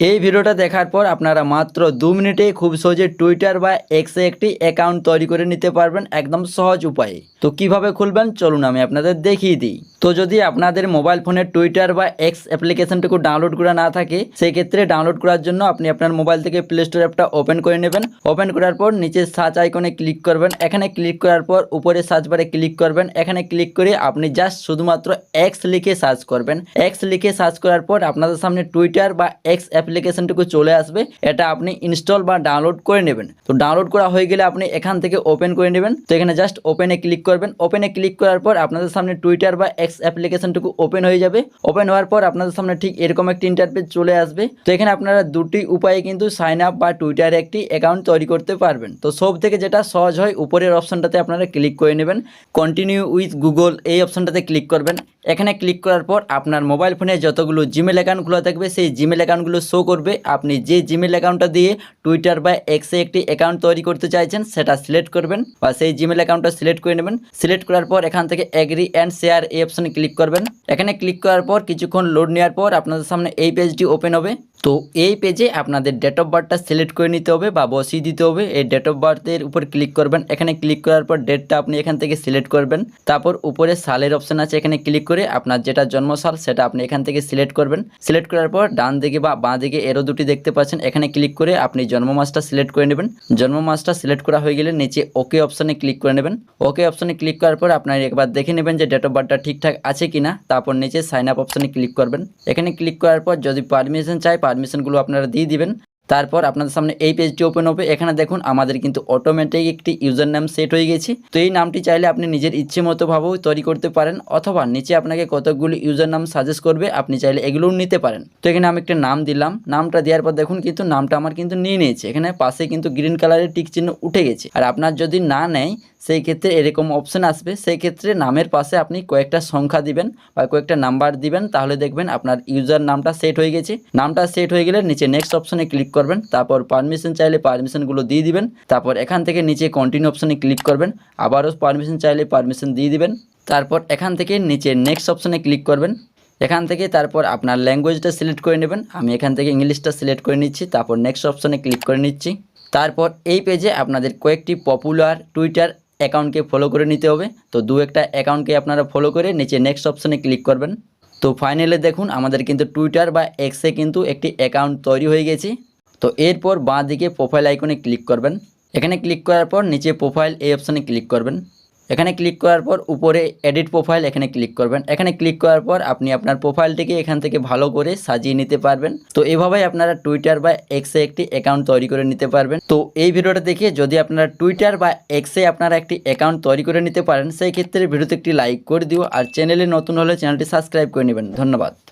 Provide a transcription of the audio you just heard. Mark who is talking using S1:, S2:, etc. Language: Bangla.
S1: এই ভিডিওটা দেখার পর আপনারা মাত্র দু মিনিটেই খুব সহজে টুইটার বা এক্সে একটি অ্যাকাউন্ট তৈরি করে নিতে পারবেন একদম সহজ উপায়ে। তো কীভাবে খুলবেন? চলুন আমি আপনাদের দেখিয়ে দিই। তো যদি আপনাদের মোবাইল ফোনে টুইটার বা এক্স অ্যাপ্লিকেশনটুকু ডাউনলোড করা না থাকে সেই ক্ষেত্রে ডাউনলোড করার জন্য আপনি আপনার মোবাইল থেকে প্লে স্টোর অ্যাপটা ওপেন করে নেবেন। ওপেন করার পর নিচে সার্চ আইকনে ক্লিক করবেন। এখানে ক্লিক করার পর উপরে সার্চ বারে ক্লিক করবেন। এখানে ক্লিক করে আপনি জাস্ট শুধুমাত্র এক্স লিখে সার্চ করবেন। এক্স লিখে সার্চ করার পর আপনাদের সামনে টুইটার বা এক্স অ্যাপ্লিকেশনটুকু চলে আসবে, এটা আপনি ইনস্টল বা ডাউনলোড করে নেবেন। তো ডাউনলোড করা হয়ে গেলে আপনি এখান থেকে ওপেন করে নেবেন। তো এখানে জাস্ট ওপেনে ক্লিক করবেন। ওপেনে ক্লিক করার পর আপনাদের সামনে টুইটার বা এক্স অ্যাপ্লিকেশনটুকু ওপেন হয়ে যাবে। ওপেন হওয়ার পর আপনাদের সামনে ঠিক এরকম একটি ইন্টারপেজ চলে আসবে। তো এখানে আপনারা দুটি উপায়ে কিন্তু সাইন আপ বা টুইটারে একটি অ্যাকাউন্ট তৈরি করতে পারবেন। তো সব থেকে যেটা সহজ হয়, উপরের অপশনটাতে আপনারা ক্লিক করে নেবেন। কন্টিনিউ উইথ গুগল এই অপশনটাতে ক্লিক করবেন। এখানে ক্লিক করার পর আপনার মোবাইল ফোনে যতগুলো জিমেল অ্যাকাউন্ট খোলা থাকবে, সেই জিমেল অ্যাকাউন্টগুলো শো করবে। আপনি যে জিমেল অ্যাকাউন্টটা দিয়ে টুইটার বা এক্সে একটি অ্যাকাউন্ট তৈরি করতে চাইছেন, সেটা সিলেক্ট করবেন বা সেই জিমেল অ্যাকাউন্টটা সিলেক্ট করে নেবেন। সিলেক্ট করার পর এখান থেকে এগ্রি অ্যান্ড শেয়ার এই অপশানে ক্লিক করবেন। এখানে ক্লিক করার পর কিছুক্ষণ লোড নেওয়ার পর আপনাদের সামনে এই পেজটি ওপেন হবে। তো এই পেজে আপনাদের ডেট অফ বার্থটা সিলেক্ট করে নিতে হবে বা বসিয়ে দিতে হবে। এই ডেট অফ বার্থের উপর ক্লিক করবেন। এখানে ক্লিক করার পর ডেটটা আপনি এখান থেকে সিলেক্ট করবেন। তারপর উপরে সালের অপশন আছে, এখানে ক্লিক করে আপনার যেটা জন্মসাল সেটা আপনি এখান থেকে সিলেক্ট করবেন। সিলেক্ট করার পর ডান দিকে বা বাঁ দিকে এরো দুটি দেখতে পাচ্ছেন। এখানে ক্লিক করে আপনি জন্ম মাসটা সিলেক্ট করে নেবেন। জন্ম মাসটা সিলেক্ট করা হয়ে গেলে নিচে ওকে অপশানে ক্লিক করে নেবেন। ওকে অপশানে ক্লিক করার পর আপনার একবার দেখে নেবেন যে ডেট অফ বার্থটা ঠিকঠাক আছে কিনা। তারপর নিচে সাইন আপ অপশানে ক্লিক করবেন। এখানে ক্লিক করার পর যদি পারমিশন চাই পারমিশনগুলো আপনারা দিয়ে দিবেন। তারপর আপনাদের সামনে এই পেজটি ওপেন হবে। এখানে দেখুন, আমাদের কিন্তু অটোমেটিক একটি ইউজার নাম সেট হয়ে গেছে। তো এই নামটি চাইলে আপনি নিজের ইচ্ছে মতো ভাবেও তৈরি করতে পারেন, অথবা নিচে আপনাকে কতগুলি ইউজার নাম সাজেস্ট করবে, আপনি চাইলে এগুলোও নিতে পারেন। তো এখানে আমি একটা নাম দিলাম। নামটা দেওয়ার পর দেখুন, কিন্তু নামটা আমার কিন্তু নিয়ে নিয়েছে। এখানে পাশে কিন্তু গ্রিন কালারের টিক চিহ্ন উঠে গেছে। আর আপনার যদি না নেয়, সেই ক্ষেত্রে এরকম অপশন আসবে। সেই ক্ষেত্রে নামের পাশে আপনি কয়েকটা সংখ্যা দিবেন বা কয়েকটা নাম্বার দিবেন, তাহলে দেখবেন আপনার ইউজার নামটা সেট হয়ে গেছে। নামটা সেট হয়ে গেলে নিচে নেক্সট অপশনে ক্লিক করবেন, তারপর পারমিশন চাইলে পারমিশনগুলো দিয়ে দিবেন, তারপর এখান থেকে নিচে কন্টিনিউ অপশনে ক্লিক করবেন, আবারও পারমিশন চাইলে পারমিশন দিয়ে দিবেন, তারপর এখান থেকে নিচে নেক্সট অপশনে ক্লিক করবেন, এখান থেকে তারপর আপনার ল্যাঙ্গুয়েজটা সিলেক্ট করে নেবেন, আমি এখান থেকে ইংলিশটা সিলেক্ট করে নিচ্ছি, তারপর নেক্সট অপশনে ক্লিক করে নিচ্ছি, তারপর এই পেজে আপনাদের কয়েকটি পপুলার টুইটার অ্যাকাউন্টকে ফলো করে নিতে হবে, তো দু একটা অ্যাকাউন্টকে আপনারা ফলো করে নিচে নেক্সট অপশনে ক্লিক করবেন, তো ফাইনালে দেখুন আমাদের কিন্তু টুইটার বা এক্সে কিন্তু একটি অ্যাকাউন্ট তৈরি হয়ে গেছে তো এরপর বাঁ দিকে প্রোফাইল আইকনে ক্লিক করবেন। এখানে ক্লিক করার পর নিচে প্রোফাইল এই অপশানে ক্লিক করবেন। এখানে ক্লিক করার পর উপরে এডিট প্রোফাইল এখানে ক্লিক করবেন। এখানে ক্লিক করার পর আপনি আপনার প্রোফাইলটিকে এখান থেকে ভালো করে সাজিয়ে নিতে পারবেন। তো এভাবেই আপনারা টুইটার বা এক্সে একটি অ্যাকাউন্ট তৈরি করে নিতে পারবেন। তো এই ভিডিওটা দেখে যদি আপনারা টুইটার বা এক্সে আপনারা একটি অ্যাকাউন্ট তৈরি করে নিতে পারেন, সেই ক্ষেত্রে ভিডিওতে একটি লাইক করে দিও। আর চ্যানেলে নতুন হলে চ্যানেলটি সাবস্ক্রাইব করে নেবেন। ধন্যবাদ।